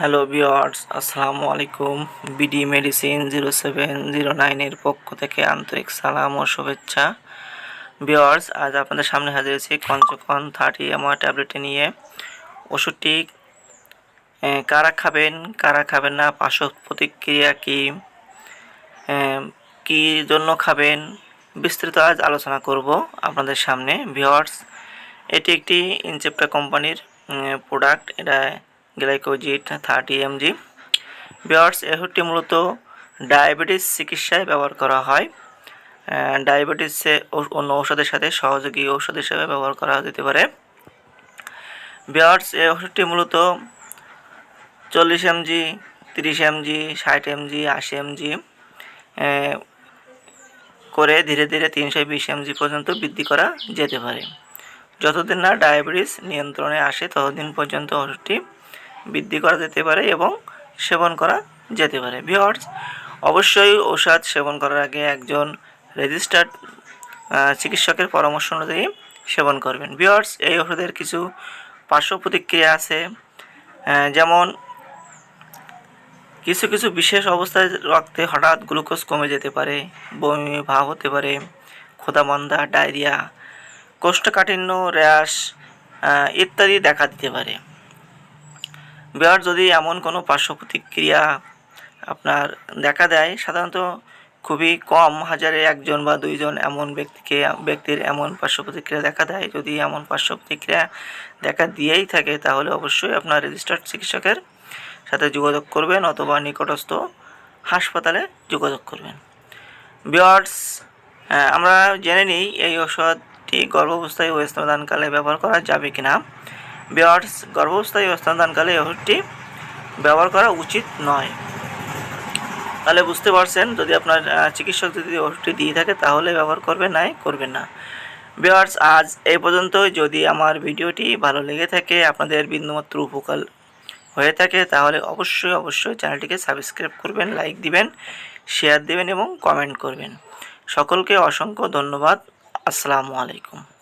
Hello viewers আসসালামু আলাইকুম BD medicine zero seven zero নাইনের পক্ষ থেকে আন্তরিক সালাম ও শুভেচ্ছা। বিয়ার্স আজ আপনাদের সামনে হাজির হয়েছি কঞ্চকন থার্টি এমআর ট্যাবলেটে নিয়ে। ওষুধটি কারা খাবেন কারা খাবেন না, পার্শ্ব প্রতিক্রিয়া কী কী জন্য খাবেন বিস্তৃত আজ আলোচনা করব আপনাদের সামনে। ভিওয়ার্স এটি একটি ইনচেপ্টা কোম্পানির প্রোডাক্ট এটা গ্লাইকোজিট থার্টি এমজি। এই ওষুধটি মূলত ডায়াবেটিস চিকিৎসায় ব্যবহার করা হয়। ডায়াবেটিসে অন্য ঔষধের সাথে সহযোগী ঔষধ হিসেবে ব্যবহার করা যেতে পারে। ভিওয়ার্স এই ওষুধটি মূলত চল্লিশ এমজি, তিরিশ এমজি, ষাট এমজি, আশি এমজি করে ধীরে ধীরে তিনশো বিশ এমজি পর্যন্ত বৃদ্ধি করা যেতে পারে। যতদিন না ডায়াবেটিস নিয়ন্ত্রণে আসে, ততদিন পর্যন্ত ওষুধটি বৃদ্ধি করা যেতে পারে এবং সেবন করা যেতে পারে। ভিওয়ার্স অবশ্যই ঔষধ সেবন করার আগে একজন রেজিস্টার্ড চিকিৎসকের পরামর্শ অনুযায়ী সেবন করবেন। ভিওয়ার্স এই ওষুধের কিছু পার্শ্ব প্রতিক্রিয়া আছে। যেমন, কিছু কিছু বিশেষ অবস্থায় রক্তে হঠাৎ গ্লুকোজ কমে যেতে পারে, বমি, ভাব হতে পারে, ক্ষুধামন্দা, ডায়রিয়া, কোষ্ঠকাঠিন্য, র্যাশ ইত্যাদি দেখা দিতে পারে। বিহার যদি এমন কোনো পার্শ্ব প্রতিক্রিয়া আপনার দেখা দেয়, সাধারণত খুবই কম হাজারে একজন বা দুইজন এমন ব্যক্তিকে, ব্যক্তির এমন পার্শ্ব প্রতিক্রিয়া দেখা দেয়। যদি এমন পার্শ্ব প্রতিক্রিয়া দেখা দিয়েই থাকে, তাহলে অবশ্যই আপনার রেজিস্টার্ড চিকিৎসকের সাথে যোগাযোগ করবেন অথবা নিকটস্থ হাসপাতালে যোগাযোগ করবেন। বিয়ার্স আমরা জেনে নিই এই ওষুধটি গর্ভাবস্থায় ও স্তনদানকালে ব্যবহার করা যাবে কি না বিয়ার্স গর্ভাবস্থায় ও স্তনদানকালে এই ওষুধটি ব্যবহার করা উচিত নয়। তাহলে বুঝতে পারছেন, যদি আপনার চিকিৎসক যদি ওষুধটি দিয়ে থাকে, তাহলে ব্যবহার করবেন নাই করবেন না। বিয়ার্স আজ এই পর্যন্তই। যদি আমার ভিডিওটি ভালো লেগে থাকে, আপনাদের বিন্দুমাত্র উপকার হয়ে থাকে, তাহলে অবশ্যই অবশ্যই চ্যানেলটিকে সাবস্ক্রাইব করবেন, লাইক দিবেন, শেয়ার দিবেন এবং কমেন্ট করবেন। সকলকে অসংখ্য ধন্যবাদ। আসসালামু আলাইকুম।